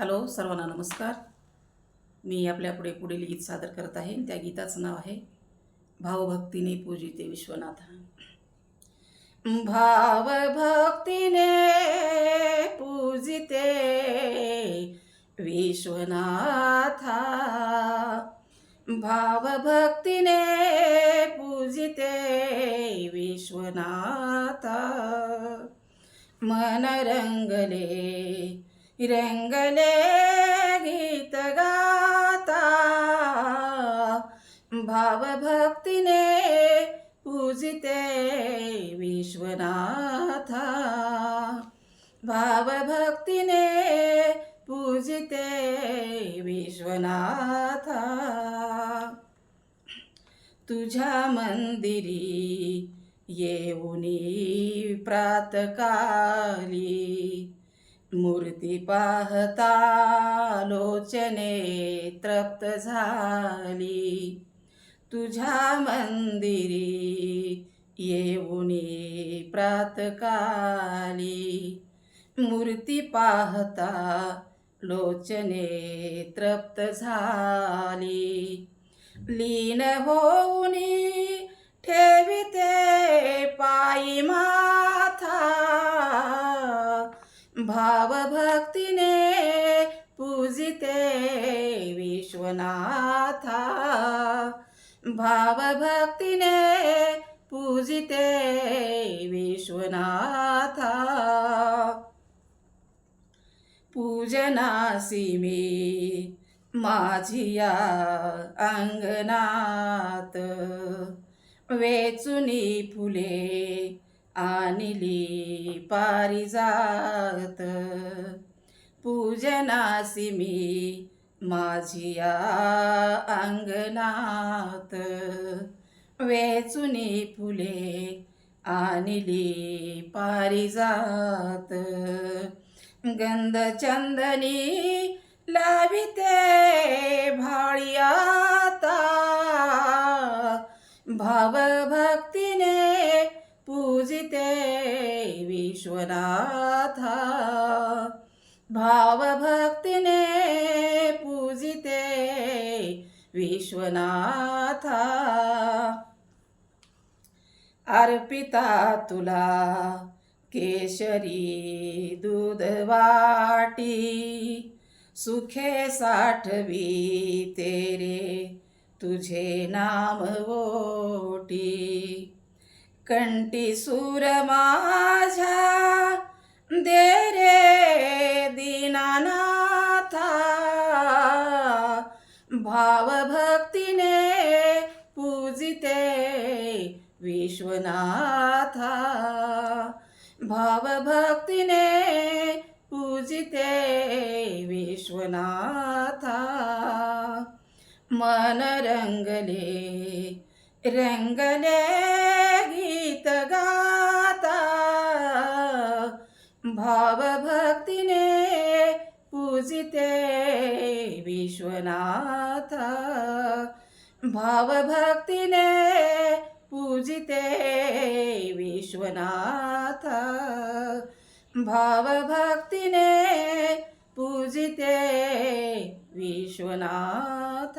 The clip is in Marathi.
हॅलो सर्वांना नमस्कार. मी आपल्यापुढे पुढील गीत सादर करत आहे. त्या गीताचं नाव आहे भावभक्तीने पूजिते विश्वनाथ. भावभक्तीने पूजिते विश्वनाथा. भावभक्तीने पूजिते विश्वनाथा. मन रंगले रंगले गीत गाता भावभक्तीने पूजिते विश्वनाथा भावभक्तीने पूजिते विश्वनाथा तुझ्या मंदिरी येऊनी प्रातकाली मूर्ती पाहता लोचने तृप्त झाली. तुझ्या मंदिरी येऊनी प्रातकाली मूर्ती पाहता लोचने तृप्त झाली. लीन होऊनी ठेविते पायी मा भावभक्तीने पूजिते विश्वनाथा। भावभक्तीने पूजिते विश्वनाथा। पूजनासी मी माझिया अंगनात वेचुनी फुले आणली पारिजात पूजनासी मी माझिया अंगणात. वेचुनी फुले आणली पारिजात गंधचंदनी लाविते भाळियाता भाव विश्वनाथा। भावभक्तीने पूजिते विश्वनाथा। अर्पिता तुला केशरी दूध वाटी सुखे साठवी तेरे तुझे नाम वोटी। कंटी सूर माझ्या दे रे दीनानाथा. भावभक्तीने पूजिते विश्वनाथा. भावभक्तीने पूजिते विश्वनाथा. मन रंगले रंगले गीत गाता भावभक्तीने पूजिते विश्वनाथ। भावभक्तीने पूजिते विश्वनाथ। भावभक्तीने पूजिते विश्वनाथ।